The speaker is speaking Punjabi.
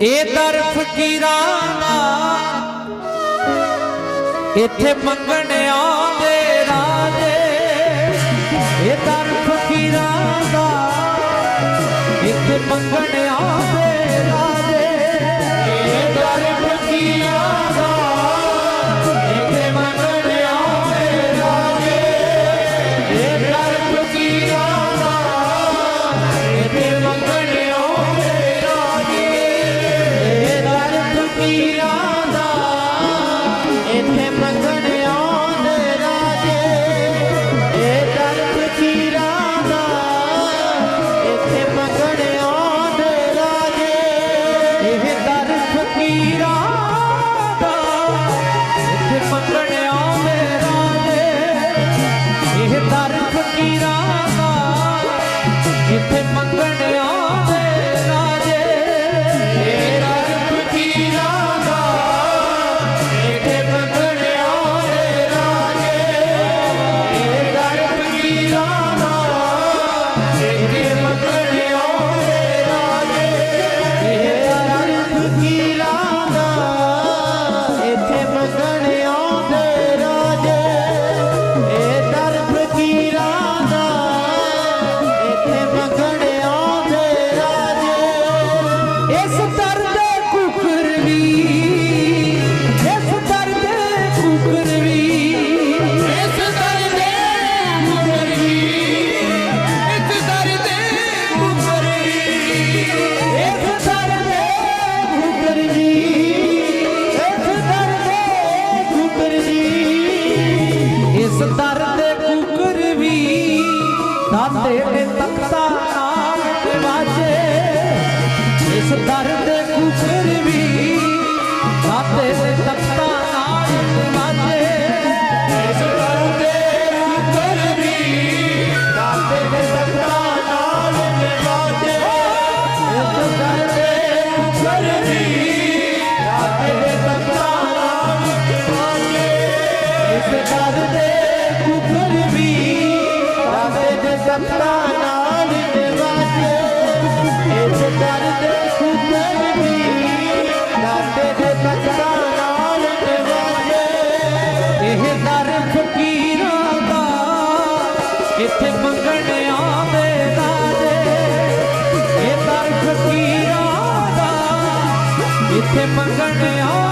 ਇਹ ਦਰ ਫਕੀਰਾਂ ਦਾ ਇੱਥੇ ਮੰਗਣ ਆਉਂਦੇ ਰਾਜੇ। ਇਹ ਦਰ ਫਕੀਰਾਂ ਦਾ। ਇੱਥੇ ਮੰਗਣ ਨਾਮ ਦੇ ਤੇ ਤਖਤਾ ਨਾਮ ਵਾਜੇ ਇਸ ਦਰ ਜਪਦਾ ਨਾਮ ਦੇ ਵਾਸਤੇ ਇਸ ਦਰ ਦੇ ਸੁਤਨ ਵੀ ਨਾਤੇ ਦੇ ਬਚਦਾ ਨਾਮ ਦੇ ਵਾਸਤੇ ਇਹ ਦਰ ਫਕੀਰਾਂ ਦਾ ਇੱਥੇ ਮੰਗਣ ਆਵੇ ਦਾਦੇ ਇਹ ਦਰ ਫਕੀਰਾਂ ਦਾ ਇੱਥੇ ਮੰਗਣ ਆਵੇ